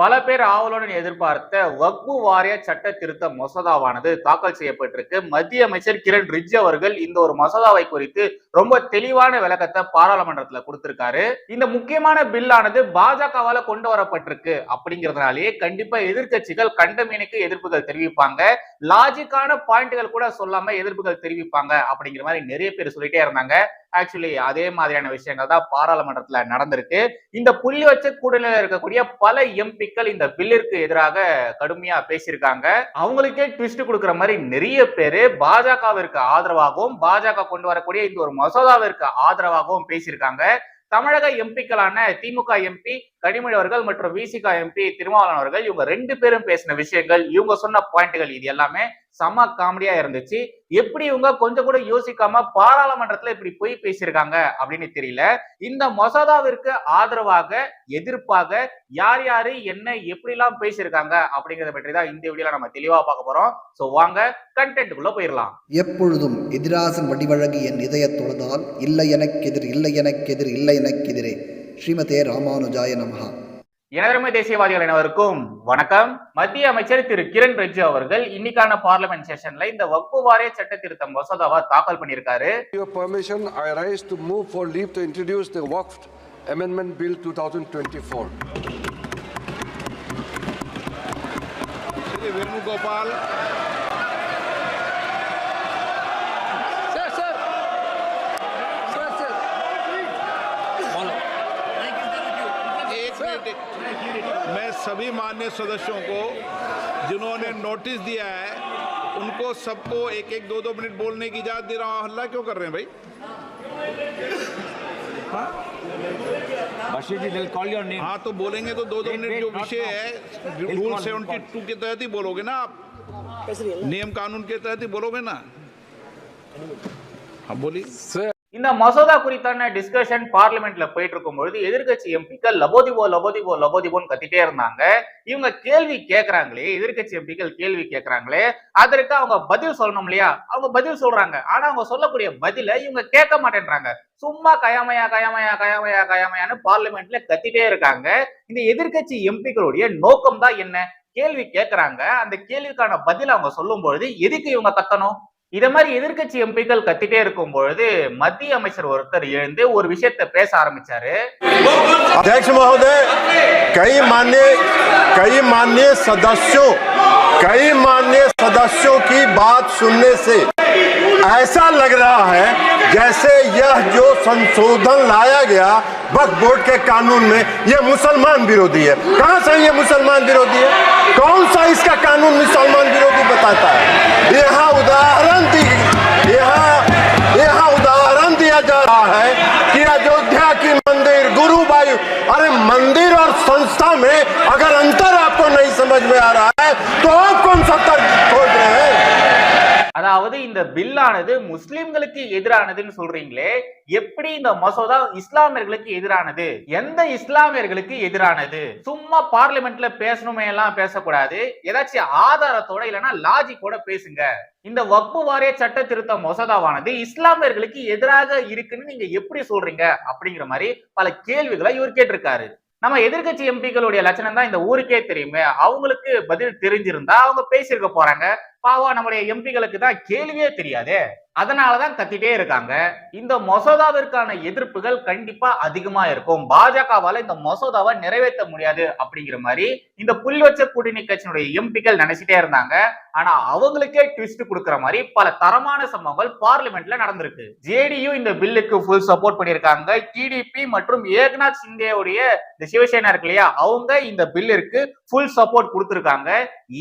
பல பேர் ஆவலுடன் எதிர்பார்த்த வக்பு வாரிய சட்ட திருத்த மசோதாவானது தாக்கல் செய்யப்பட்டிருக்கு. மத்திய அமைச்சர் கிரண் ரிஜ் அவர்கள் இந்த ஒரு மசோதாவை குறித்து ரொம்ப தெளிவான விளக்கத்தை பாராளுமன்றத்துல கொடுத்திருக்காரு. இந்த முக்கியமான பில்லானது பாஜகவால கொண்டு வரப்பட்டிருக்கு அப்படிங்கறதுனாலேயே கண்டிப்பா எதிர்க்கட்சிகள் கண்டமீனுக்கு எதிர்ப்புகள் தெரிவிப்பாங்க. லாஜிக்கான பாயிண்ட்கள் கூட சொல்லாம எதிர்ப்புகள் தெரிவிப்பாங்க அப்படிங்கிற மாதிரி நிறைய பேர் சொல்லிட்டே இருந்தாங்க. ஆக்சுவலி அதே மாதிரியான விஷயங்கள் தான் பாராளுமன்றத்துல நடந்திருக்கு. இந்த புள்ளி வச்ச கூடலில் இருக்கக்கூடிய பல எம்பிக்கள் இந்த பில்லிற்கு எதிராக கடுமையா பேசியிருக்காங்க. அவங்களுக்கே ட்விஸ்ட் கொடுக்குற மாதிரி நிறைய பேரு பாஜகவிற்கு ஆதரவாகவும் பாஜக கொண்டு வரக்கூடிய இந்த ஒரு மசோதாவிற்கு ஆதரவாகவும் பேசியிருக்காங்க. தமிழக எம்பிக்களான திமுக எம்பி கனிமொழி அவர்கள் மற்றும் விசிகா எம்பி திருமாவளவன் அவர்கள் இவங்க ரெண்டு பேரும் பேசின விஷயங்கள் இவங்க சொன்ன பாயிண்ட்கள் இது எல்லாமே செம காமெடியா இருந்துச்சு. எப்படி இவங்க கொஞ்சம் கூட யோசிக்காம பாராளுமன்றத்துல இப்படி போய் பேசியிருக்காங்க அப்படின்னு தெரியல. இந்த மசோதாவிற்கு ஆதரவாக எதிர்ப்பாக யார் யாரு என்ன எப்படி எல்லாம் பேசியிருக்காங்க அப்படிங்கறத பற்றி தான் இந்த வீடியோல நம்ம தெளிவா பார்க்க போறோம். சோ வாங்க கண்டென்ட்டுக்குள்ள போயிடலாம். எப்பொழுதும் எதிராசன் வடிவழகு என் இதய தொழுதால் இல்லை எனக்கெதிர் இல்லை எனக்கெதிர் இல்லை எனக்கெதிரே ஸ்ரீமதே ராமானுஜாய நமஹா. எனதருமை தேசியவாதிகள் அனைவருக்கும் வணக்கம் மத்திய அமைச்சர் திரு கிரண் ரிஜ்ஜு அவர்கள் இன்னைக்கான பார்லிமெண்ட் செஷன்ல இந்த வக்பு வாரிய சட்ட திருத்த மசோதாவை தாக்கல் பண்ணியிருக்காரு your permission, I rise to move for leave to introduce the Waqf Amendment Bill 2024. Shri सभी मान्य सदस्यों को जिन्होंने नोटिस दिया है उनको सबको एक एक दो दो मिनट बोलने की इजाज़त दे रहा हूँ। हल्ला क्यों कर रहे हैं भाई? Bashir ji, they'll call your name. हाँ तो बोलेंगे तो दो दो मिनट जो विषय है रूल सेवेंटी टू के तहत ही बोलोगे ना आप? नियम कानून के तहत ही बोलोगे ना? हाँ बोलिए। இந்த மசோதா குறித்தான டிஸ்கஷன் பார்லிமெண்ட்ல போயிட்டு இருக்கும்பொழுது எதிர்கட்சி எம்பிக்கள் லபோதிபோ லபோதிபோ லபோதிபோன்னு கத்திட்டே இருந்தாங்க. இவங்க கேள்வி கேட்கறாங்களே எதிர்க்கட்சி எம்பிக்கள் கேள்வி கேட்கறாங்களே அதற்கு அவங்க பதில் சொல்லணும் இல்லையா? அவங்க பதில் சொல்றாங்க. ஆனா அவங்க சொல்லக்கூடிய பதில இவங்க கேட்க மாட்டேன்றாங்க. சும்மா கயாமையா கயாமையா கயாமையா கயாமையான்னு பார்லிமெண்ட்ல கத்திட்டே இருக்காங்க. இந்த எதிர்க்கட்சி எம்பிக்களுடைய நோக்கம் தான் என்ன? கேள்வி கேட்கறாங்க அந்த கேள்விக்கான பதில் அவங்க சொல்லும் பொழுது எதுக்கு இவங்க கத்தணும்? இத மாதிரி எதிர்க்கட்சி எம்பிக்கள் கத்திட்டே இருக்கும் பொழுது மத்திய அமைச்சர் ஒருத்தர் எழுந்து ஒரு விஷயத்த பேச ஆரம்பிச்சாரு अध्यक्ष महोदय कई मान्य कई मान्य सदस्यों कई मान्य सदस्यों की बात सुनने से ऐसा लग रहा है जैसे यह जो संशोधन लाया गया वक्फ बोर्ड के कानून में यह मुसलमान विरोधी है। कहाँ से ये मुसलमान विरोधी है? कौन सा इसका कानून मुसलमान विरोधी बताता है? यहाँ उदाहरण दी यहाँ यहाँ उदाहरण दिया जा रहा है कि अयोध्या की मंदिर गुरुबायु अरे मंदिर और संस्था में अगर अंतर आपको नहीं समझ में आ रहा है तो आप कौन सा तर्क खोज रहे हैं? அதாவது இந்த பில்லானது முஸ்லிம்களுக்கு எதிரானதுன்னு சொல்றீங்களே எப்படி இந்த மசோதா இஸ்லாமியர்களுக்கு எதிரானது? எந்த இஸ்லாமியர்களுக்கு எதிரானது? சும்மா பார்லிமெண்ட்ல பேசணுமே எல்லாம் பேசக்கூடாது. ஏதாச்சும் ஆதாரத்தோட இல்லைன்னா லாஜிக்கோட பேசுங்க. இந்த வக்பு வாரிய சட்ட திருத்த மசோதாவானது இஸ்லாமியர்களுக்கு எதிராக இருக்குன்னு நீங்க எப்படி சொல்றீங்க? அப்படிங்கிற மாதிரி பல கேள்விகளை இவர் கேட்டிருக்காரு. நம்ம எதிர்க்கட்சி எம்பிக்களுடைய லட்சணம் தான் இந்த ஊருக்கே தெரியுமே. அவங்களுக்கு பதில் தெரிஞ்சிருந்தா அவங்க பேசியிருக்க போறாங்க. பாவா நம்முடைய எம்பிகளுக்கு தான் கேள்வியே தெரியாது. அதனாலதான் கத்திட்டே இருக்காங்க. இந்த மசோதாவிற்கான எதிர்ப்புகள் கண்டிப்பா அதிகமா இருக்கும். பாஜகவால இந்த மசோதாவை நிறைவேற்ற முடியாது அப்படிங்கிற மாதிரி இந்த புலிவச்ச கூட்டணி கட்சியினுடைய எம்பிக்கள் நினைச்சிட்டே இருந்தாங்க. ஆனா அவங்களுக்கே ட்விஸ்ட் கொடுக்குற மாதிரி பல தரமான சம்பவங்கள் பார்லிமெண்ட்ல நடந்திருக்கு. ஜேடியு இந்த பில்லுக்கு ஃபுல் சப்போர்ட் பண்ணியிருக்காங்க. டிடிபி மற்றும் ஏக்நாத் சிந்தேவுடைய இந்த சிவசேனா இருக்கு இல்லையா அவங்க இந்த பில்லிற்கு ஃபுல் சப்போர்ட் கொடுத்திருக்காங்க.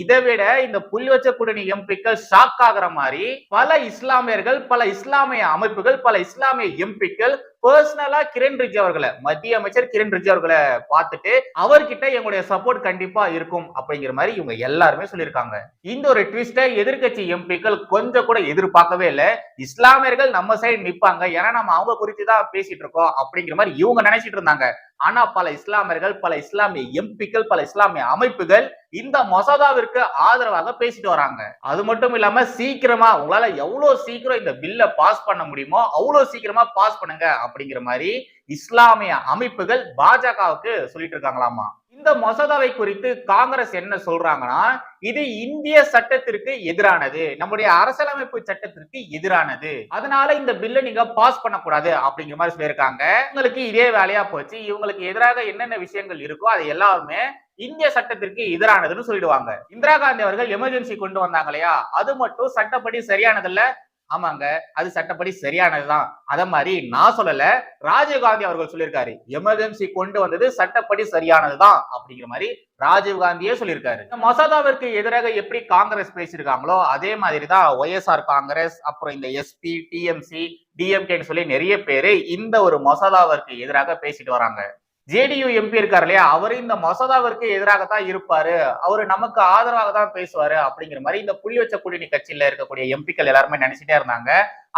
இதை விட இந்த புலிவச்ச கூட்டணி எம்பிக்கள் ஷாக் ஆகிற மாதிரி பல இஸ்லாமியர்கள் பல இஸ்லாமிய அமைப்புகள் பல இஸ்லாமிய எம்பிக்கள் பர்சனலா கிரண் ரிஜி அவர்களை மத்திய அமைச்சர் கிரண் ரிஜி அவர்களை பார்த்துட்டு அவர்கிட்ட எங்களுடைய சப்போர்ட் கண்டிப்பா இருக்கும் அப்படிங்கிற மாதிரி இவங்க எல்லாருமே சொல்லியிருக்காங்க. இந்த ஒரு ட்விஸ்டை எதிர்கட்சி எம்பிக்கள் கொஞ்சம் கூட எதிர்பார்க்கவே இல்லை. இஸ்லாமியர்கள் நம்ம சைடு நிப்பாங்க. ஏன்னா நம்ம அவங்க குறித்து தான் பேசிட்டு இருக்கோம் அப்படிங்கிற மாதிரி இவங்க நினைச்சிட்டு இருந்தாங்க. ஆனா பல இஸ்லாமியர்கள் பல இஸ்லாமிய எம்பிக்கள் பல இஸ்லாமிய அமைப்புகள் இந்த மசோதாவிற்கு ஆதரவாக பேசிட்டு வராங்க. அது மட்டும் இல்லாம சீக்கிரமா உங்களால எவ்வளவு சீக்கிரம் இந்த பில்ல பாஸ் பண்ண முடியுமோ அவ்வளவு சீக்கிரமா பாஸ் பண்ணுங்க அப்படிங்கிற மாதிரி இஸ்லாமிய அமைப்புகள் பாஜகவுக்கு சொல்லிட்டு இருக்காங்களாமா? இந்த மசோதாவை குறித்து காங்கிரஸ் என்ன சொல்றாங்கன்னா இது இந்திய சட்டத்திற்கு எதிரானது நம்முடைய அரசியலமைப்பு சட்டத்திற்கு எதிரானது. அதனால இந்த பில்லை நீங்க பாஸ் பண்ணக்கூடாது அப்படிங்கிற மாதிரி சொல்லியிருக்காங்க. உங்களுக்கு இதே வேலையா போச்சு. இவங்களுக்கு எதிராக என்னென்ன விஷயங்கள் இருக்கோ அது எல்லாருமே இந்திய சட்டத்திற்கு எதிரானதுன்னு சொல்லிடுவாங்க. இந்திரா காந்தி அவர்கள் எமர்ஜென்சி கொண்டு வந்தாங்க இல்லையா? அது மட்டும் சட்டப்படி சரியானதில்ல. ஆமாங்க. அது சட்டப்படி சரியானதுதான். அத மாதிரி நான் சொல்லல ராஜீவ்காந்தி அவர்கள் சொல்லியிருக்காரு எமர்ஜென்சி கொண்டு வந்தது சட்டப்படி சரியானதுதான் அப்படிங்கிற மாதிரி ராஜீவ்காந்தியே சொல்லியிருக்காரு. இந்த மசோதாவிற்கு எதிராக எப்படி காங்கிரஸ் பேசியிருக்காங்களோ அதே மாதிரி தான் ஒய்எஸ்ஆர் காங்கிரஸ் அப்புறம் இந்த எஸ்பி டிஎம்சி டிஎம்கேன்னு சொல்லி நிறைய பேரு இந்த ஒரு மசோதாவிற்கு எதிராக பேசிட்டு வராங்க. ஜேடியு எம்பி இருக்கார் இல்லையா? அவர் இந்த மசோதாவிற்கு எதிராகத்தான் இருப்பாரு. அவரு நமக்கு ஆதரவாக தான் பேசுவாரு அப்படிங்கிற மாதிரி இந்த புள்ளி வச்ச கூட்டணி கட்சியில இருக்கக்கூடிய எம்பிக்கள் எல்லாருமே நினைச்சிட்டே இருந்தாங்க.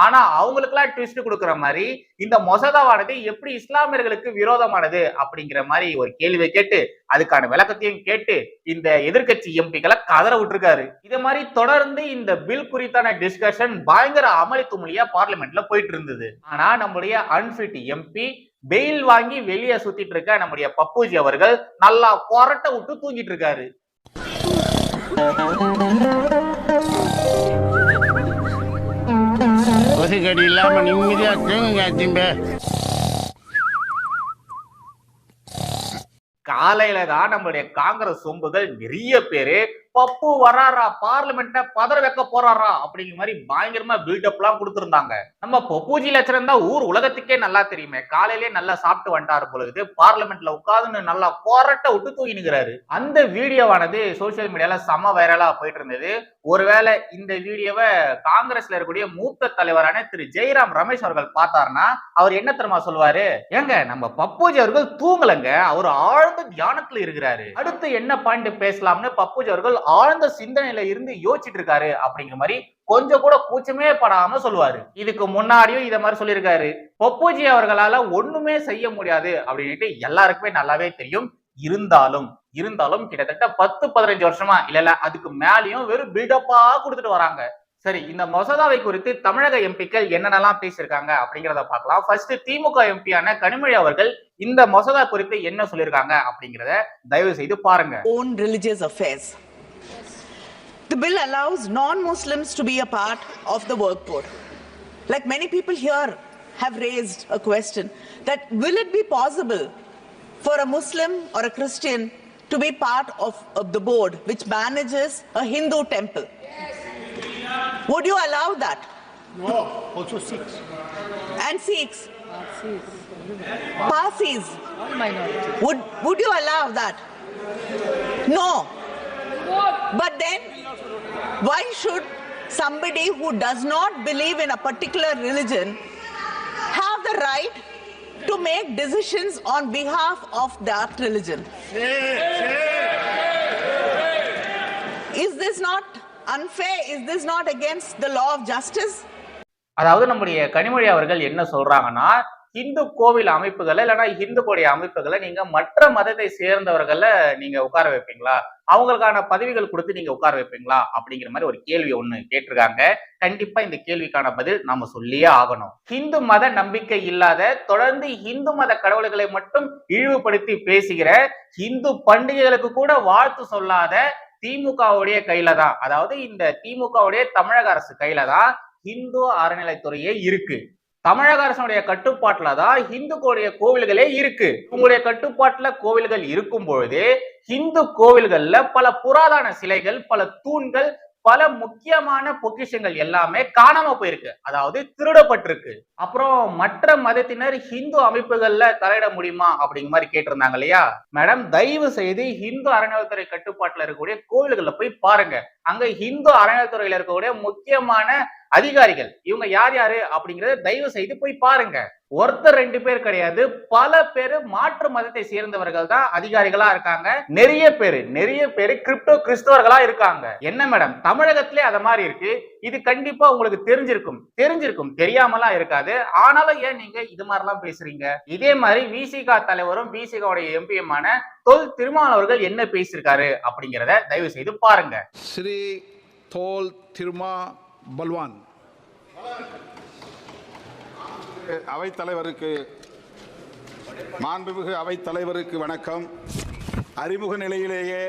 ஆனா அவங்களுக்குலாம் ட்விஸ்ட் கொடுக்குற மாதிரி இந்த மொசதாவானது எப்படி இஸ்லாமியர்களுக்கு விரோதமானது அப்படிங்கிற மாதிரி ஒரு கேள்வியை கேட்டு அதுக்கான விளக்கத்தையும் கேட்டு இந்த எதிர்க்கட்சி எம்பிக்களை கதற விட்டுருக்காரு. இது மாதிரி தொடர்ந்து இந்த பில் குறித்தான டிஸ்கஷன் பயங்கர அமளி துமளியா பார்லிமெண்ட்ல போயிட்டு இருந்தது. ஆனா நம்முடைய அன்பிட் எம்பி பெயில் வாங்கி வெளியே சுத்திட்டு இருக்க நம்முடைய பப்புஜி அவர்கள் நல்லா கொரட்டை விட்டு தூங்கிட்டு இருக்காரு. கொசுக்கடி இல்லாம நிம்மதியா தூங்குங்க திம்ப காலையில தான் நம்மளுடைய காங்கிரஸ் சொம்புகள் நிறைய பேரு பப்பு வராரா? பார்லிமெண்ட்ட பதற வைக்க போறாரா? அப்படிங்கிற மாதிரி பயங்கரமா பில்டப் எல்லாம் கொடுத்திருந்தாங்க. நம்ம பப்புஜி லட்சணம் தான் ஊர் உலகத்துக்கே நல்லா தெரியுமே. காலையிலேயே நல்லா சாப்பிட்டு வந்துட்டாரு பொழுது பார்லிமெண்ட்ல உட்காந்துன்னு நல்லா கொரட்ட விட்டு தூங்கினுங்கிறாரு அந்த வீடியோவானது சோசியல் மீடியால சம வைரலா போயிட்டு இருந்தது. ஒருவேளை இந்த வீடியோவை காங்கிரஸ்ல இருக்கக்கூடிய மூத்த தலைவரான திரு ஜெயராம் ரமேஷ் அவர்கள் பார்த்தாருன்னா அவர் என்ன தெரியுமா சொல்லுவாரு? ஏங்க நம்ம பப்பூஜி அவர்கள் தூங்கலங்க. அவர் ஆழ்ந்த தியானத்துல இருக்கிறாரு. அடுத்து என்ன பாயிண்ட் பேசலாம்னு பப்பூஜி அவர்கள் ஆழ்ந்த சிந்தனையில இருந்து யோசிச்சுட்டு இருக்காரு அப்படிங்கிற மாதிரி கொஞ்சம் கூட கூச்சமே படாம சொல்லுவாரு. இதுக்கு முன்னாடியும் இத மாதிரி சொல்லியிருக்காரு. பொப்போஜி அவர்களால ஒண்ணுமே செய்ய முடியாது அப்படின்ட்டு எல்லாருக்குமே நல்லாவே தெரியும். இருந்தாலும் இருந்தாலும் கிட்டத்தட்ட பத்து பதினஞ்சு வருஷமா இல்ல இல்ல அதுக்கு மேலயும் வெறும் பில்டப்பா கொடுத்துட்டு வராங்க. சரி இந்த மசோதாவை குறித்து தமிழக எம்பிக்கள் என்னென்னலாம் பேசியிருக்காங்க அப்படிங்கிறத பார்க்கலாம். ஃபர்ஸ்ட் திமுக எம்பியான கனிமொழி அவர்கள் இந்த மசோதா குறித்து என்ன சொல்லியிருக்காங்க அப்படிங்கிறத தயவு செய்து பாருங்க. Own religious affairs The bill allows non Muslims to be a part of the work board. Like many people here have raised a question that will it be possible for a Muslim or a Christian to be part of, of the board which manages a Hindu temple? Yes. Would you allow that? No, also six. And Sikhs? Parsis? Would, would you allow that? No. But then, why should somebody who does not believe in a particular religion have the right to make decisions on behalf of that religion? Is this not unfair? Is this not against the law of justice? அதாவது நம்முடைய கனிமொழி அவர்கள் என்ன சொல்றாங்கன்னா இந்து கோவில் அமைப்புகளை இல்லைன்னா இந்துக்களுடைய அமைப்புகளை நீங்க மற்ற மதத்தை சேர்ந்தவர்களை நீங்க உட்கார வைப்பீங்களா? அவங்களுக்கான பதவிகள் கொடுத்து நீங்க உட்கார வைப்பீங்களா? அப்படிங்கிற மாதிரி ஒரு கேள்வி ஒண்ணு கேட்டிருக்காங்க. கண்டிப்பா இந்த கேள்விக்கான பதில் நாம சொல்லியே ஆகணும். ஹிந்து மத நம்பிக்கை இல்லாத தொடர்ந்து இந்து மத கடவுள்களை மட்டும் இழிவுபடுத்தி பேசுகிற இந்து பண்டிகைகளுக்கு கூட வாழ்த்து சொல்லாத திமுகவுடைய கையில தான். அதாவது இந்த திமுகவுடைய தமிழக அரசு கையில தான் இந்து அறநிலைத்துறையே இருக்கு. தமிழக அரசனுடைய கட்டுப்பாட்டில் தான் இந்துக்களுடைய கோவில்களே இருக்கு. உங்களுடைய கட்டுப்பாட்டில் கோவில்கள் இருக்கும் பொழுது இந்து கோவில்கள்ல பல புராதன சிலைகள் பல தூண்கள் பல முக்கியமான பொக்கிஷங்கள் எல்லாமே காணாம போயிருக்கு. அதாவது திருடப்பட்டிருக்கு. அப்புறம் மற்ற மதத்தினர் ஹிந்து அமைப்புகள்ல தலையிட முடியுமா அப்படிங்கிற மாதிரி கேட்டிருந்தாங்க இல்லையா? மேடம் தயவு செய்து ஹிந்து அறநிலையத்துறை கட்டுப்பாட்டுல இருக்கக்கூடிய கோவில்கள்ல போய் பாருங்க. அங்க ஹிந்து அறநிலையத்துறையில இருக்கக்கூடிய முக்கியமான அதிகாரிகள். இவங்க யார் யாரு அப்படிங்கறத தயவு செய்து போய் பாருங்க. ஒருத்தர் ரெண்டு பேர் கிடையாது. பல பேர் மாற்று மதத்தை சேர்ந்தவர்கள் தான் அதிகாரிகளா இருக்காங்க. நிறைய பேர் நிறைய பேர் கிரிப்டோ கிறிஸ்தவர்களா இருக்காங்க. என்ன மேடம்? தமிழகத்திலே அத மாதிரி இருக்கு. இது கண்டிப்பா உங்களுக்கு தெரிஞ்சிருக்கும். தெரிஞ்சிருக்கும். தெரியாமலாம் இருக்காது. ஆனாலும் ஏன் நீங்க இது மாதிரிலாம் பேசுறீங்க? இதே மாதிரி விசிகா தலைவரும் விசிகாவுடைய எம்பியுமான தொல் திருமாவளவர்கள் என்ன பேசியிருக்காரு அப்படிங்கிறத தயவு செய்து பாருங்க. ஸ்ரீ தோல் திருமா பல்வான். அவைத்தலைவருக்கு மாண்புமிகு அவைத்தலைவருக்கு வணக்கம். அறிமுக நிலையிலேயே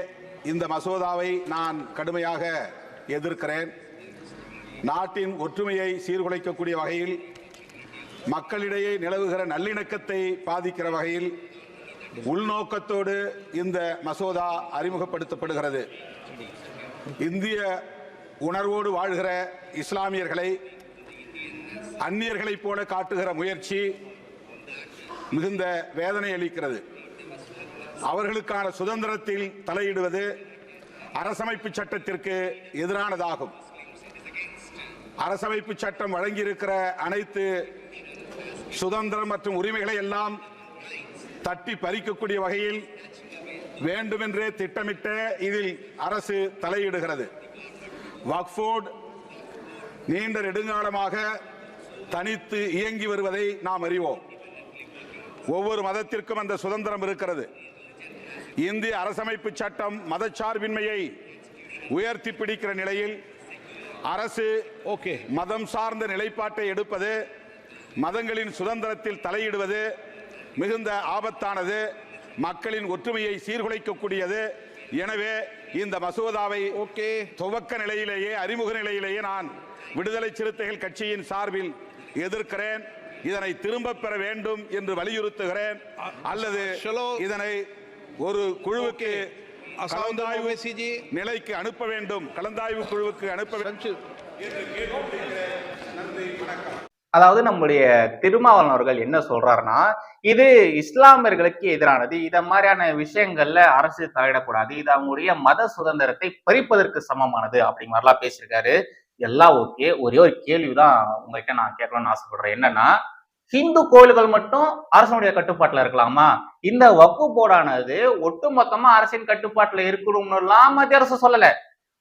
இந்த மசோதாவை நான் கடுமையாக எதிர்க்கிறேன். நாட்டின் ஒற்றுமையை சீர்குலைக்கக்கூடிய வகையில் மக்களிடையே நிலவுகிற நல்லிணக்கத்தை பாதிக்கிற வகையில் உள்நோக்கத்தோடு இந்த மசோதா அறிமுகப்படுத்தப்படுகிறது. இந்திய உணர்வோடு வாழ்கிற இஸ்லாமியர்களை அந்நியர்களைப் போல காட்டுகிற முயற்சி மிகுந்த வேதனை அளிக்கிறது. அவர்களுக்கான சுதந்திரத்தில் தலையிடுவது அரசமைப்பு சட்டத்திற்கு எதிரானதாகும். அரசமைப்பு சட்டம் வழங்கியிருக்கிற அனைத்து சுதந்திரம் மற்றும் உரிமைகளை எல்லாம் தட்டி பறிக்கக்கூடிய வகையில் வேண்டுமென்றே திட்டமிட்ட இதில் அரசு தலையிடுகிறது. வக்ஃபோர்ட் நீண்ட நெடுங்காலமாக தனித்து இயங்கி வருவதை நாம் அறிவோம். ஒவ்வொரு மதத்திற்கும் அந்த சுதந்திரம் இருக்கிறது. இந்திய அரசமைப்பு சட்டம் மதச்சார்பின்மையை உயர்த்தி பிடிக்கிற நிலையில் அரசு ஓகே. மதம் சார்ந்த நிலைப்பாட்டை எடுப்பது மதங்களின் சுதந்திரத்தில் தலையிடுவது மிகுந்த ஆபத்தானது. மக்களின் ஒற்றுமையை சீர்குலைக்கக்கூடியது. எனவே இந்த மசோதாவை ஓகே. துவக்க நிலையிலேயே அறிமுக நிலையிலேயே நான் விடுதலை சிறுத்தைகள் கட்சியின் சார்பில் எதிர்க்கிறேன். இதனை திரும்ப பெற வேண்டும் என்று வலியுறுத்துகிறேன். அல்லது இதனை ஒரு குழுவுக்கு கலந்தாய்வு நிலைக்கு அனுப்ப வேண்டும். கலந்தாய்வு குழுவுக்கு அனுப்ப வேண்டும். அதாவது நம்முடைய திருமாவளவர்கள் அவர்கள் என்ன சொல்றாருன்னா இது இஸ்லாமியர்களுக்கு எதிரானது. இத மாதிரியான விஷயங்கள்ல அரசு தலையிடக்கூடாது. இது அவங்களுடைய மத சுதந்திரத்தை பறிப்பதற்கு சமமானது அப்படிங்கிற மாதிரிலாம் பேசியிருக்காரு. எல்லாம் ஓகே. ஒரே ஒரு கேள்விதான் உங்ககிட்ட நான் கேட்கணும்னு ஆசைப்படுறேன். என்னன்னா ஹிந்து கோயில்கள் மட்டும் அரசனுடைய கட்டுப்பாட்டுல இருக்கலாமா? இந்த வக்கு போர்டானது ஒட்டுமொத்தமா அரசின் கட்டுப்பாட்டுல இருக்கணும்னுலாம் மத்திய அரசு சொல்லல.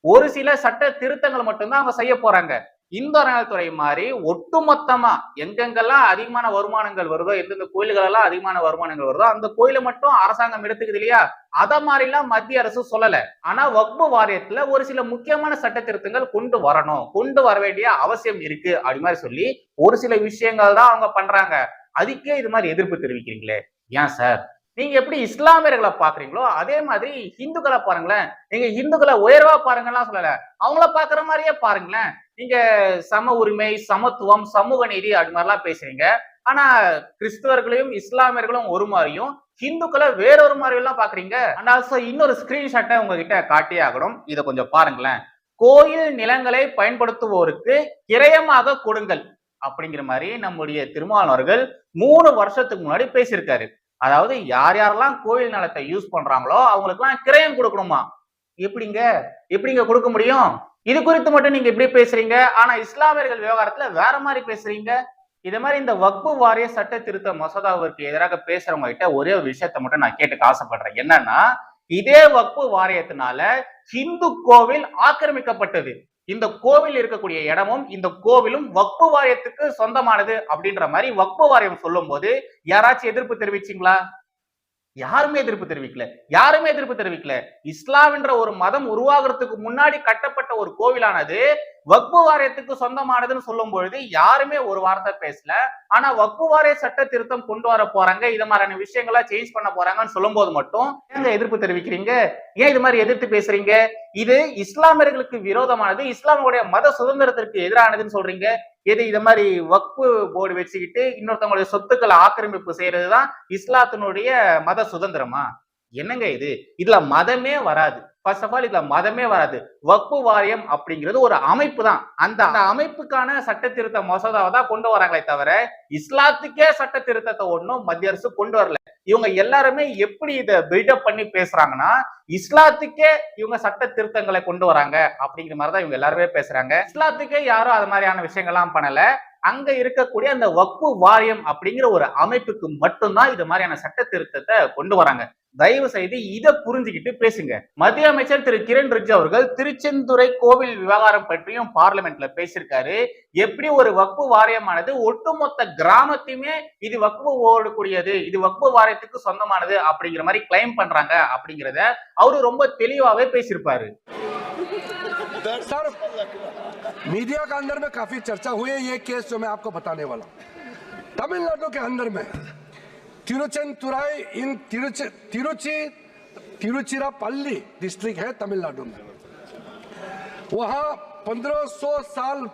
ஒரு சில சட்ட திருத்தங்கள் மட்டும்தான் அவங்க செய்ய போறாங்க. இந்த அறநிலைத்துறை மாதிரி ஒட்டுமொத்தமா எங்கெங்கெல்லாம் அதிகமான வருமானங்கள் வருதோ எந்தெந்த கோயில்கள் எல்லாம் அதிகமான வருமானங்கள் வருதோ அந்த கோயிலை மட்டும் அரசாங்கம் எடுத்துக்குது இல்லையா? அத மாதிரிலாம் மத்திய அரசு சொல்லல. ஆனா வக்பு வாரியத்துல ஒரு சில முக்கியமான சட்ட திருத்தங்கள் கொண்டு வரணும். கொண்டு வர வேண்டிய அவசியம் இருக்கு அப்படி மாதிரி சொல்லி ஒரு சில விஷயங்கள் தான் அவங்க பண்றாங்க. அதுக்கே இது மாதிரி எதிர்ப்பு தெரிவிக்கிறீங்களே. ஏன் சார்? நீங்க எப்படி இஸ்லாமியர்களை பாக்குறீங்களோ அதே மாதிரி ஹிந்துக்களை பாருங்களேன். நீங்க ஹிந்துக்களை உயர்வா பாருங்கலாம் சொல்லல. அவங்கள பாக்குற மாதிரியே பாருங்களேன். நீங்க சம உரிமை சமத்துவம் சமூக நீதி அது மாதிரிலாம் பேசுறீங்க. ஆனா கிறிஸ்தவர்களையும் இஸ்லாமியர்களும் ஒரு மாதிரியும் ஹிந்துக்களை வேறொரு மாதிரி எல்லாம் பாக்குறீங்க. அண்ட் ஆல்சோ இன்னொரு ஸ்கிரீன்ஷாட்டை உங்ககிட்ட காட்டியே ஆகணும். இதை கொஞ்சம் பாருங்களேன். கோயில் நிலங்களை பயன்படுத்துவோருக்கு கிரயமாக கொடுங்கள். அப்படிங்கிற மாதிரி நம்முடைய திருமாவளவர்கள் மூணு வருஷத்துக்கு முன்னாடி பேசியிருக்காரு. அதாவது யார் யாரெல்லாம் கோயில் நிலத்தை யூஸ் பண்றாங்களோ அவங்களுக்குலாம் கிரயம் கொடுக்கணுமா? எப்படிங்க? எப்படிங்க கொடுக்க முடியும்? இது குறித்து மட்டும் நீங்க இப்படி பேசுறீங்க. ஆனா இஸ்லாமியர்கள் விவகாரத்துல வேற மாதிரி பேசுறீங்க. இதே மாதிரி இந்த வக்பு வாரிய சட்ட திருத்த மசோதாவிற்கு எதிராக பேசுறவங்க கிட்ட ஒரே ஒரு விஷயத்த மட்டும் நான் கேட்டுக்க ஆசைப்படுறேன். என்னன்னா இதே வக்பு வாரியத்தினால ஹிந்து கோவில் ஆக்கிரமிக்கப்பட்டது. இந்த கோவில் இருக்கக்கூடிய இடமும் இந்த கோவிலும் வக்பு வாரியத்துக்கு சொந்தமானது அப்படின்ற மாதிரி வக்பு வாரியம் சொல்லும் போது யாராச்சும் எதிர்ப்பு தெரிவிச்சீங்களா? யாருமே எதிர்ப்பு தெரிவிக்கல. யாருமே எதிர்ப்பு தெரிவிக்கல. இஸ்லாம் என்ற ஒரு மதம் உருவாகிறதுக்கு முன்னாடி கட்டப்பட்ட ஒரு கோவிலானது வக்பு வாரியத்துக்கு சொந்தமானதுன்னு சொல்லும் பொழுது யாருமே ஒரு வார்த்தை பேசல. ஆனா வக்பு வாரிய சட்ட திருத்தம் கொண்டு வர போறாங்க. இது மாதிரியான விஷயங்களா சேஞ்ச் பண்ண போறாங்கன்னு சொல்லும் போது மட்டும் ஏங்க எதிர்ப்பு தெரிவிக்கிறீங்க? ஏன் இது மாதிரி எதிர்த்து பேசுறீங்க? இது இஸ்லாமியர்களுக்கு விரோதமானது. இஸ்லாமுடைய மத சுதந்திரத்திற்கு எதிரானதுன்னு சொல்றீங்க. எது இது மாதிரி வக்பு போர்டு வச்சுக்கிட்டு இன்னொருத்தவங்களுடைய சொத்துக்களை ஆக்கிரமிப்பு செய்யறதுதான் இஸ்லாத்தினுடைய மத சுதந்திரமா? என்னங்க இது? இதுல மதமே வராது. ஃபர்ஸ்ட் ஆஃப் ஆல் இதுல மதமே வராது. வக்பு வாரியம் அப்படிங்கிறது ஒரு அமைப்பு தான். அந்த அமைப்புக்கான சட்ட திருத்த மசோதாவை தான் கொண்டு வராங்களே தவிர இஸ்லாத்துக்கே சட்ட திருத்தத்தை ஒன்றும் மத்திய அரசு கொண்டு வரல. இவங்க எல்லாருமே எப்படி இதை பில்டப் பண்ணி பேசுறாங்கன்னா இஸ்லாத்துக்கே இவங்க சட்ட திருத்தங்களை கொண்டு வராங்க அப்படிங்கிற மாதிரி தான் இவங்க எல்லாருமே பேசுறாங்க. இஸ்லாத்துக்கே யாரும் அது மாதிரியான விஷயங்கள்லாம் பண்ணல. அங்க இருக்கக்கூடிய அந்த வக்பு வாரியம் அப்படிங்கிற ஒரு அமைப்புக்கு மட்டும்தான் இது மாதிரியான சட்ட திருத்தத்தை கொண்டு வராங்க. தயவு செய்து இதை புரிஞ்சுக்கிட்டு பேசுங்க. மத்திய அமைச்சர் திரு கிரண் ரிஜிஜு அவர்கள் திருச்செந்துறை கோவில் விவகாரம் பற்றியும் பார்லிமெண்ட்ல பேசியிருக்காரு எப்படி ஒரு வக்பு வாரியமானது ஒட்டுமொத்த கிராமத்தையுமே இது வக்பு ஓடக்கூடியது இது வக்பு வாரியத்துக்கு சொந்தமானது அப்படிங்கிற மாதிரி கிளைம் பண்றாங்க அப்படிங்கிறத அவரு ரொம்ப தெளிவாவே பேசியிருப்பாரு सर मीडिया के अंदर में काफी चर्चा हुई है ये केस जो मैं आपको बताने वाला हूं तमिलनाडु के अंदर में तिरुचेंतुराई इन तिरुचि तिरुचि तिरुचिरापल्ली डिस्ट्रिक्ट है तमिलनाडु में वहाँ 1500 साल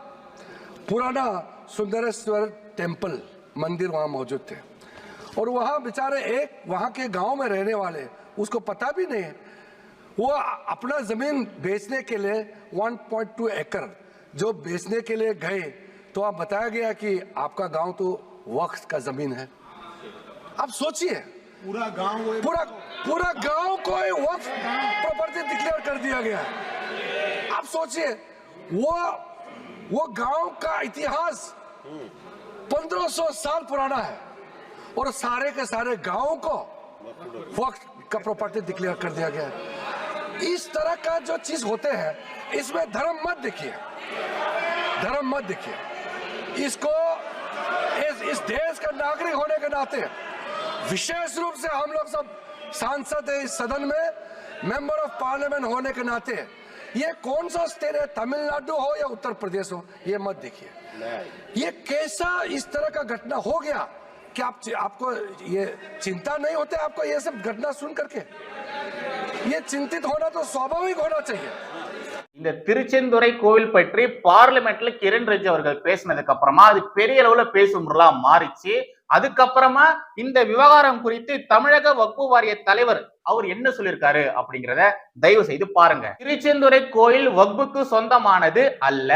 पुराना सुंदरेश्वर टेंपल मंदिर वहाँ मौजूद थे। और वहाँ बेचारे एक वहाँ के गाँव में रहने वाले उसको पता भी नहीं है वो अपना ज़मीन बेचने के लिए 1.2 एकड़ जो बेचने के लिए गए। तो आप बताया गया कि आपका गाँव तो वक्फ का ज़मीन है। आप सोचिए पूरा गाँव पूरा पूरा गाँव को वक्फ प्रॉपर्टी डिक्लेयर कर दिया गया। है आप सोचिए वो वो गाँव का इतिहास 1500 साल पुराना है और सारे के सारे गाँव को वक्त का प्रॉपर्टी डिक्लेयर कर दिया गया है। इस तरह का जो चीज़ होते हैं इसमें धर्म मत देखिए। धर्म मत देखिए। इसको इस, इस देश का नागरिक होने के नाते विशेष रूप से हम लोग सब सांसद है इस सदन में मेंबर ऑफ़ पार्लियामेंट होने के नाते ये कौन सा स्टेट है तमिलनाडु हो या उत्तर प्रदेश हो ये मत देखिए ये कैसा इस तरह का घटना हो गया कि आप आपको ये चिंता नहीं होते आपको ये सब घटना सुन करके ये चिंतित होना तो स्वाभाविक होना चाहिए இந்த திருச்செந்துறை கோவில் பற்றி பார்லிமெண்ட்ல கிரண் ரிஜிஜு அவர்கள் பேசினதுக்கு அப்புறமா அது பெரிய அளவுல பேசும் பொருளா மாறிச்சு அதுக்கப்புறமா இந்த விவகாரம் குறித்து தமிழக வக்பு வாரிய தலைவர் அவர் என்ன சொல்லியிருக்காரு அப்படிங்கிறத தயவு செய்து பாருங்க. திருச்செந்துறை கோயில் வக்புக்கு சொந்தமானது அல்ல.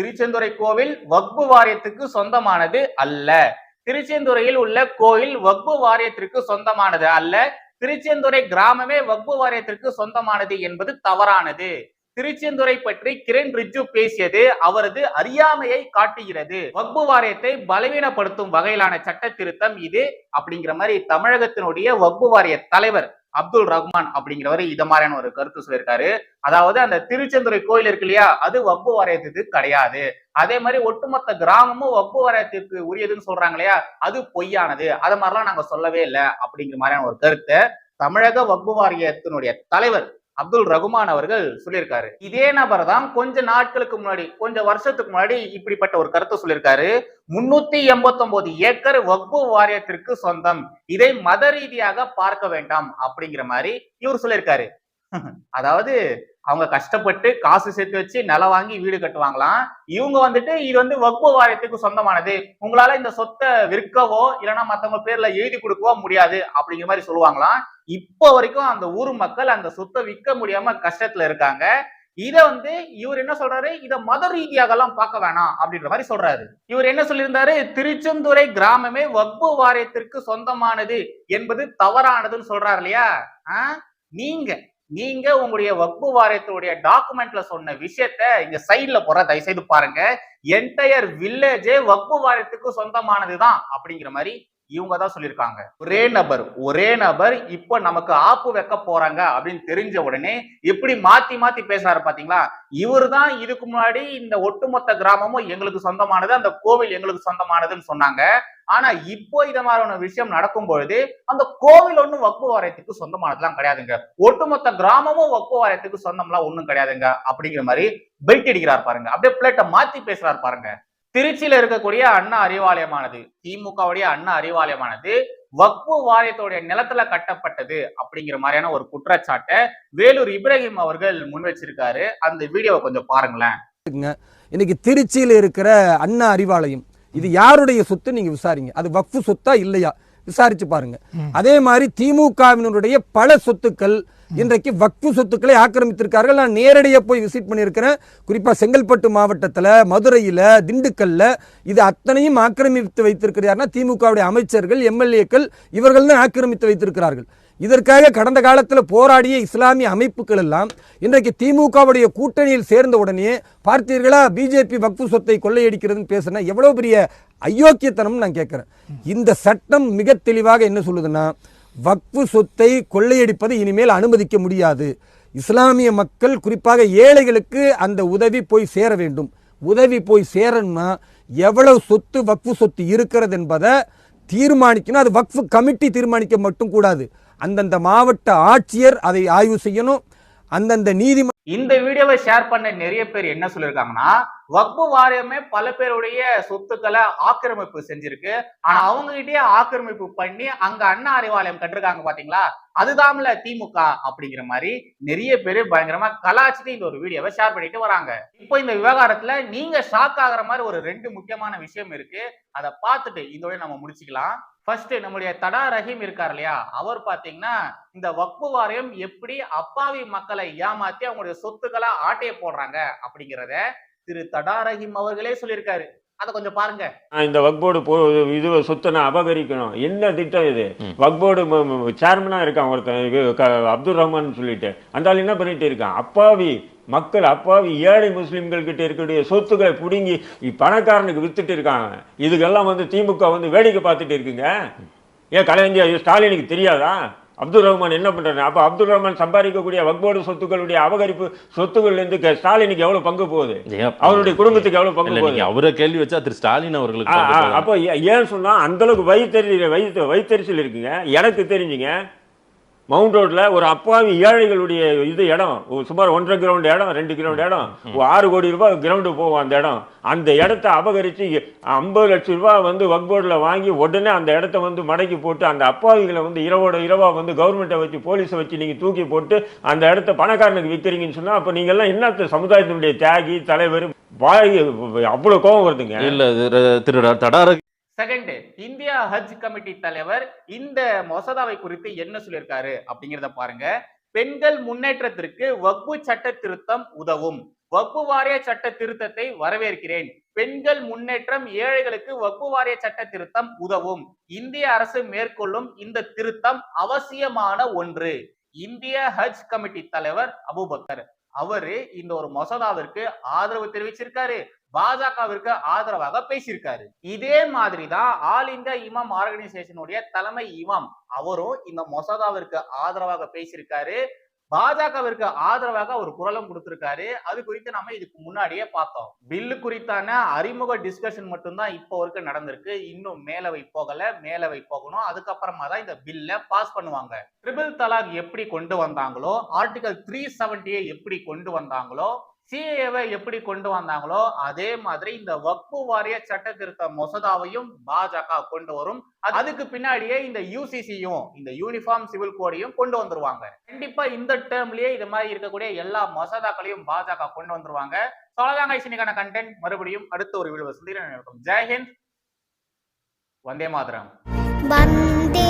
திருச்செந்துறை கோவில் வக்பு வாரியத்துக்கு சொந்தமானது அல்ல. திருச்செந்துறையில் உள்ள கோயில் வக்பு வாரியத்திற்கு சொந்தமானது அல்ல. திருச்செந்துறை கிராமமே வக்பு வாரியத்திற்கு சொந்தமானது என்பது தவறானது. திருச்செந்துரை பற்றி கிரண் ரிஜ்ஜு பேசியது அவரது அறியாமையை காட்டுகிறது. வக்பு வாரியத்தை பலவீனப்படுத்தும் வகையிலான சட்ட திருத்தம் இது அப்படிங்கிற மாதிரி தமிழகத்தினுடைய வக்பு வாரிய தலைவர் அப்துல் ரஹ்மான் அப்படிங்கிறவர் இத மாதிரியான ஒரு கருத்து சொல்லியிருக்காரு. அதாவது அந்த திருச்செந்துறை கோயில் இருக்கு இல்லையா? அது வக்பு வாரியத்துக்கு கிடையாது. அதே மாதிரி ஒட்டுமொத்த கிராமமும் வக்பு வாரியத்திற்கு உரியதுன்னு சொல்றாங்க இல்லையா? அது பொய்யானது. அது மாதிரிலாம் நாங்க சொல்லவே இல்லை அப்படிங்கிற மாதிரியான ஒரு கருத்தை தமிழக வக்பு வாரியத்தினுடைய தலைவர் அப்துல் ரகுமான் அவர்கள் சொல்லியிருக்காரு. இதே நபர் தான் கொஞ்ச நாட்களுக்கு முன்னாடி கொஞ்சம் வருஷத்துக்கு முன்னாடி இப்படிப்பட்ட ஒரு கருத்தை சொல்லியிருக்காரு. முன்னூத்தி எண்பத்தி ஒன்பது ஏக்கர் வக்பு வாரியத்திற்கு சொந்தம். இதை மத ரீதியாக பார்க்க வேண்டாம் அப்படிங்கிற மாதிரி இவர் சொல்லியிருக்காரு. அதாவது அவங்க கஷ்டப்பட்டு காசு சேர்த்து வச்சு நிலம் வாங்கி வீடு கட்டுவாங்களாம். இவங்க வந்துட்டு இது வந்து வகுப்பு வாரியத்துக்கு சொந்தமானது. உங்களால இந்த சொத்தை விற்கவோ இல்லைன்னா மத்தவங்க பேர்ல எழுதி கொடுக்கவோ முடியாது அப்படிங்கிற மாதிரி சொல்லுவாங்களாம். இப்போ வரைக்கும் அந்த ஊர் மக்கள் அந்த சொத்தை விற்க முடியாம கஷ்டத்துல இருக்காங்க. இத வந்து இவர் என்ன சொல்றாரு? இத மத ரீதியாக எல்லாம் பார்க்க வேணாம் அப்படின்ற மாதிரி சொல்றாரு. இவர் என்ன சொல்லியிருந்தாரு? திருச்செந்துறை கிராமமே வக்பு வாரியத்திற்கு சொந்தமானது என்பது தவறானதுன்னு சொல்றாரு இல்லையா? நீங்க நீங்க உங்களுடைய வக்பு வாரியத்துடைய டாக்குமெண்ட்ல சொன்ன விஷயத்த இங்க சைட்ல போற தயவு செய்து பாருங்க. என்டையர் வில்லேஜே வக்பு வாரியத்துக்கு சொந்தமானதுதான் அப்படிங்கிற மாதிரி இவங்க தான் சொல்லியிருக்காங்க. ஒரே நபர் ஒரே நபர் இப்போ நமக்கு ஆப்பு வைக்க போறாங்க அப்படின்னு தெரிஞ்ச உடனே எப்படி மாத்தி மாத்தி பேசுறாரு பாத்தீங்களா? இவர் தான் இதுக்கு முன்னாடி இந்த ஒட்டுமொத்த கிராமமும் எங்களுக்கு சொந்தமானது அந்த கோவில் எங்களுக்கு சொந்தமானதுன்னு சொன்னாங்க. ஆனா இப்போ இத மாதிரியான விஷயம் நடக்கும் பொழுது அந்த கோவில் ஒண்ணும் வக்பு வாரியத்துக்கு சொந்தமானதுலாம் கிடையாதுங்க. ஒட்டுமொத்த கிராமமும் வக்பு வாரியத்துக்கு சொந்தம்லாம் ஒண்ணும் கிடையாதுங்க. அப்படிங்கிற மாதிரி பெல்ட் அடிக்கிறார் பாருங்க. அப்படியே பிளேட்டை மாத்தி பேசுறாரு பாருங்க. திருச்சியில இருக்கக்கூடிய அண்ணா அறிவாலயமானது. திமுகவுடைய அண்ணா அறிவாலயமானது வக்பு வாரியத்துடைய நிலத்துல கட்டப்பட்டது அப்படிங்கிற மாதிரியான ஒரு குற்றச்சாட்டை வேலூர் இப்ராஹிம் அவர்கள் முன் வச்சிருக்காரு. அந்த வீடியோவை கொஞ்சம் பாருங்களேன். இன்னைக்கு திருச்சியில் இருக்கிற அண்ணா அறிவாலயம் இது யாருடைய சொத்து நீங்க விசாரிங்க? அது வக்ஃபு சொத்தா இல்லையா? விசாரிச்சு பாருங்க. அதே மாதிரி திமுகவினுடைய பல சொத்துக்கள் இன்றைக்கு வக்ஃபு சொத்துக்களை ஆக்கிரமித்திருக்கார்கள். நான் நேரடியாக போய் விசிட் பண்ணியிருக்கிறேன். குறிப்பாக செங்கல்பட்டு மாவட்டத்தில் மதுரையில் திண்டுக்கல்ல இது அத்தனையும் ஆக்கிரமித்து வைத்திருக்கிறார்னா திமுகவுடைய அமைச்சர்கள் எம்எல்ஏக்கள் இவர்கள் தான் ஆக்கிரமித்து வைத்திருக்கிறார்கள். இதற்காக கடந்த காலத்தில் போராடிய இஸ்லாமிய அமைப்புகள் எல்லாம் இன்றைக்கு திமுகவுடைய கூட்டணியில் சேர்ந்த உடனே பார்த்தீர்களா பிஜேபி வக்ஃபு சொத்தை கொள்ளையடிக்கிறதுன்னு பேசுனா எவ்வளோ பெரிய அயோக்கியத்தனம் நான் கேட்குறேன். இந்த சட்டம் மிக தெளிவாக என்ன சொல்லுதுன்னா வக்ஃபு சொத்தை கொள்ளையடிப்பதை இனிமேல் அனுமதிக்க முடியாது. இஸ்லாமிய மக்கள் குறிப்பாக ஏழைகளுக்கு அந்த உதவி போய் சேர வேண்டும். உதவி போய் சேரணும்னா எவ்வளவு சொத்து வக்ஃபு சொத்து இருக்கிறது என்பதை தீர்மானிக்கணும். அது வக்ஃபு கமிட்டி தீர்மானிக்க மட்டும் கூடாது. அந்தந்த மாவட்ட ஆட்சியர் அதை ஆய்வு செய்யணும். அந்தந்த நீதிமன்ற இந்த வீடியோவை ஷேர் பண்ண நிறைய பேர் என்ன சொல்லியிருக்காங்கன்னா வக்பு வாரியமே பல பேருடைய சொத்துக்களை ஆக்கிரமிப்பு செஞ்சிருக்கு. ஆனா அவங்க கிட்டயே ஆக்கிரமிப்பு பண்ணி அங்க அண்ணா அறிவாலயம் கட்டிருக்காங்க பாத்தீங்களா? அதுதான்ல திமுக அப்படிங்கிற மாதிரி நிறைய பேர் பயங்கரமா கலாச்சிட்டு இந்த ஒரு வீடியோவை ஷேர் பண்ணிட்டு வராங்க. இப்போ இந்த விவகாரத்துல நீங்க ஷாக் ஆகிற மாதிரி ஒரு ரெண்டு முக்கியமான விஷயம் இருக்கு. அதை பார்த்துட்டு இதோட நம்ம முடிச்சுக்கலாம். ஃபர்ஸ்ட் நம்முடைய தடா ரஹீம் இருக்கார் இல்லையா? அவர் பாத்தீங்கன்னா இந்த வக்பு வாரியம் எப்படி அப்பாவி மக்களை ஏமாத்தி அவங்களுடைய சொத்துக்களை ஆட்டைய போடுறாங்க அப்படிங்கிறத திரு தடா ரஹீம் அவர்களே சொல்லியிருக்காரு. அதை கொஞ்சம் பாருங்க. இந்த வக்போர்டு போ இது சொத்தை நான் அபகரிக்கணும். என்ன திட்டம் இது? வக்போர்டு சேர்மனா இருக்கான் ஒருத்தன் இது க- அப்துல் ரஹ்மான் சொல்லிட்டு. அந்த ஆள் என்ன பண்ணிட்டு இருக்கான்? அப்பாவி மக்கள் அப்பாவி ஏழை முஸ்லிம்கள் கிட்ட இருக்கக்கூடிய சொத்துக்களை பிடுங்கி பணக்காரனுக்கு வித்துட்டு இருக்காங்க. இதுக்கெல்லாம் வந்து திமுக வந்து வேடிக்கை பார்த்துட்டு இருக்குங்க. ஏன் கலைஞர் ஸ்டாலினுக்கு தெரியாதா? அப்துல் ரஹ்மான் என்ன பண்றாரு? அப்ப அப்துல் ரஹ்மான் சம்பாதிக்கக்கூடிய வக்போர்டு சொத்துக்களுடைய அபகரிப்பு சொத்துக்கள்ல இருந்து க- ஸ்டாலினுக்கு எவ்வளவு பங்கு போகுது? அவருடைய குடும்பத்துக்கு எவ்வளவு பங்கு போகுது? அவரை கேள்வி வச்சா திரு ஸ்டாலின் அவர்களுக்கு. அப்போ ஏன் சொன்னா அந்த அளவுக்கு வயிற்றுச்சல் வயிற்று வயிற்றுச்சல் இருக்குங்க. எனக்கு தெரிஞ்சுங்க மவுண்ட் ரோட்ல ஒரு அப்பாவி ஏழைகளுடைய இது இடம். ஒரு சுமார் ஒன்றரை கிரவுண்ட் இடம் ரெண்டு கிரவுண்ட் இடம். ஆறு கோடி ரூபாய் கிரவுண்டு போகும் அந்த இடம். அந்த இடத்த அபகரிச்சு ஐம்பது லட்சம் ரூபாய் வந்து வக்போர்டில் வாங்கி உடனே அந்த இடத்த வந்து மடக்கி போட்டு அந்த அப்பாவிகளை வந்து இரவோட இரவா வந்து கவர்மெண்ட்டை வச்சு போலீஸை வச்சு நீங்க தூக்கி போட்டு அந்த இடத்த பணக்காரனுக்கு விற்கிறீங்கன்னு சொன்னா அப்ப நீங்க எல்லாம் என்ன சமுதாயத்தினுடைய தியாகி தலைவர் வாய் அவ்வளவு கோபம் வருதுங்க. இல்ல திரு- திரு தடார செகண்ட் இந்தியா ஹஜ் கமிட்டி தலைவர் இந்த மசோதாவை குறித்து என்ன சொல்லியிருக்காரு அப்படிங்கிறத பாருங்க. பெண்கள் முன்னேற்றத்திற்கு வக்பு சட்ட திருத்தம் உதவும். வக்பு வாரிய சட்ட திருத்தத்தை வரவேற்கிறேன். பெண்கள் முன்னேற்றம் ஏழைகளுக்கு வக்பு வாரிய சட்ட திருத்தம் உதவும். இந்திய அரசு மேற்கொள்ளும் இந்த திருத்தம் அவசியமான ஒன்று. இந்திய ஹஜ் கமிட்டி தலைவர் அபூபக்கர். அவரு இந்த ஒரு மசோதாவிற்கு ஆதரவு தெரிவிச்சிருக்காரு. பாஜகவிற்கு ஆதரவாக பேசியிருக்காரு. இதே மாதிரி தான் ஆல் இந்தியா இமாம் ஆர்கனைசேஷனுடைய தலைமை இமாம் அவரும் இந்த மொசோதாவிற்கு ஆதரவாக பேசியிருக்காரு. பாஜகவிற்கு ஆதரவாக ஒரு குரலும் கொடுத்திருக்காரு. அது குறித்து நம்ம இதுக்கு முன்னாடியே பார்த்தோம். பில்லு குறித்தான அறிமுக டிஸ்கஷன் மட்டும்தான் இப்போ வரைக்கும் நடந்திருக்கு. இன்னும் மேலவை போகல மேலவை போகணும். அதுக்கப்புறமா தான் இந்த பில்ல பாஸ் பண்ணுவாங்க. ட்ரிபிள் தலாக் எப்படி கொண்டு வந்தாங்களோ ஆர்டிகல் த்ரீ செவன்டியை எப்படி கொண்டு வந்தாங்களோ சிஏவை எப்படி கொண்டு வந்தாங்களோ அதே மாதிரி இந்த வக்பு வாரிய சட்ட திருத்த மசோதாவையும் பாஜக கொண்டு வரும். அதுக்கு பின்னாடியே இந்த யூசிசியும் இந்த யூனிஃபார்ம் சிவில் கோடையும் கொண்டு வந்துருவாங்க. கண்டிப்பா இந்த டேர்ம்லயே இது மாதிரி இருக்கக்கூடிய எல்லா மசோதாக்களையும் பாஜக கொண்டு வந்துருவாங்க. சொல்லதாங்க இன்னைக்கான கண்டென்ட் மறுபடியும் அடுத்த ஒரு வீடியோ சொல்லி ஜெயஹிந்த் வந்தே மாதரம். வந்தே